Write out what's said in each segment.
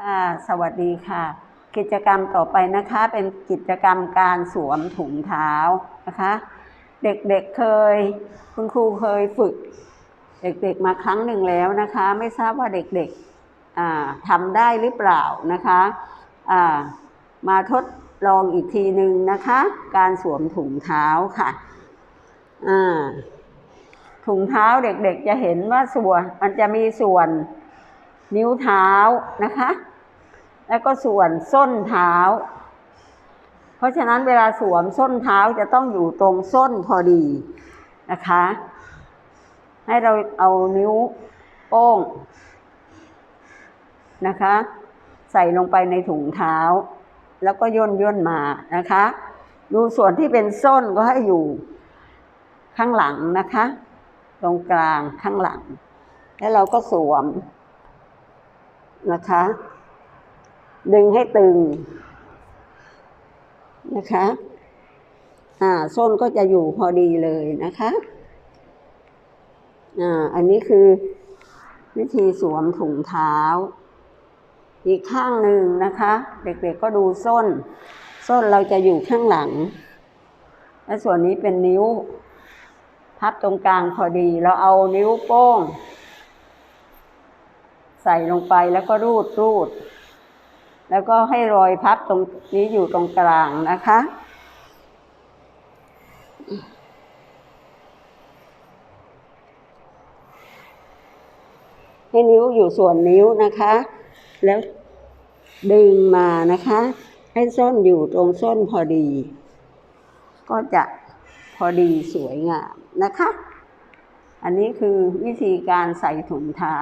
ค่ะสวัสดีค่ะ กิจกรรมต่อไปนะคะ เป็นกิจกรรมการสวมถุงเท้านะคะ เด็กๆเเคย คุณครูเคยฝึก เด็กๆมาครั้งหนึ่งแล้วนะคะ ไม่ทราบว่าเด็กๆทำได้หรือเปล่านะคะมาทดลองอีกทีหนึ่งนะคะ การสวมถุงเท้าค่ะถุงเท้าเด็กๆจะเห็นว่าส่วนมันจะมีส่วน นิ้วเท้านะคะ แล้วก็ส่วนส้นเท้า เพราะฉะนั้นเวลาสวมส้นเท้าจะต้องอยู่ตรงส้นพอดีนะคะ ให้เราเอานิ้วโป้งนะคะ ใส่ลงไปในถุงเท้า แล้วก็ย่นย่นมานะคะ ดูส่วนที่เป็นส้นก็ให้อยู่ข้างหลังนะคะ ตรงกลางข้างหลัง แล้วเราก็สวม นะคะ ดึงให้ตึงนะคะ อ่าส้นก็จะอยู่พอดีเลยนะคะ อ่า อันนี้คือวิธีสวมถุงเท้า อีกข้างหนึ่งนะคะ เด็กๆก็ดูส้น ส้นเราจะอยู่ข้างหลัง และส่วนนี้เป็นนิ้ว พับตรงกลางพอดี เราเอานิ้วโป้ง ใส่ลงไปแล้วก็รูดรูด แล้วก็ให้รอยพับตรงนี้อยู่ตรงกลางนะคะ ให้นิ้วอยู่ส่วนนิ้วนะคะ แล้วดึงมานะคะ ให้ส้นอยู่ตรงส้นพอดี ก็จะพอดีสวยงามนะคะ อันนี้คือวิธีการใส่ถุงเท้า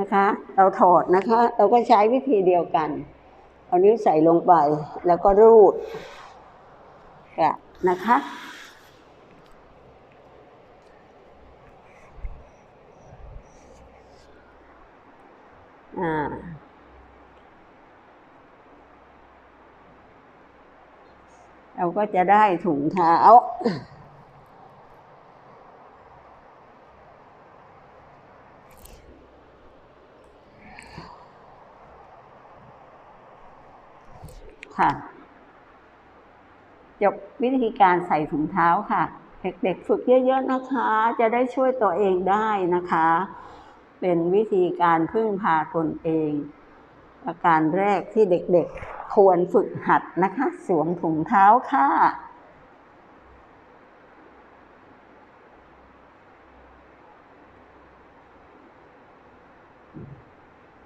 นะคะ เราถอดนะคะ เราก็ใช้วิธีเดียวกัน เอานิ้วใส่ลงไปแล้วก็รูดกะนะคะอ่าเราก็จะได้ถุงเท้า ค่ะ จบวิธีการใส่ถุงเท้าค่ะ เด็กๆฝึกเยอะๆนะคะ จะได้ช่วยตัวเองได้นะคะ เป็นวิธีการพึ่งพาตนเองประการแรกที่เด็กๆควรฝึกหัดนะคะ สวมถุงเท้าค่ะ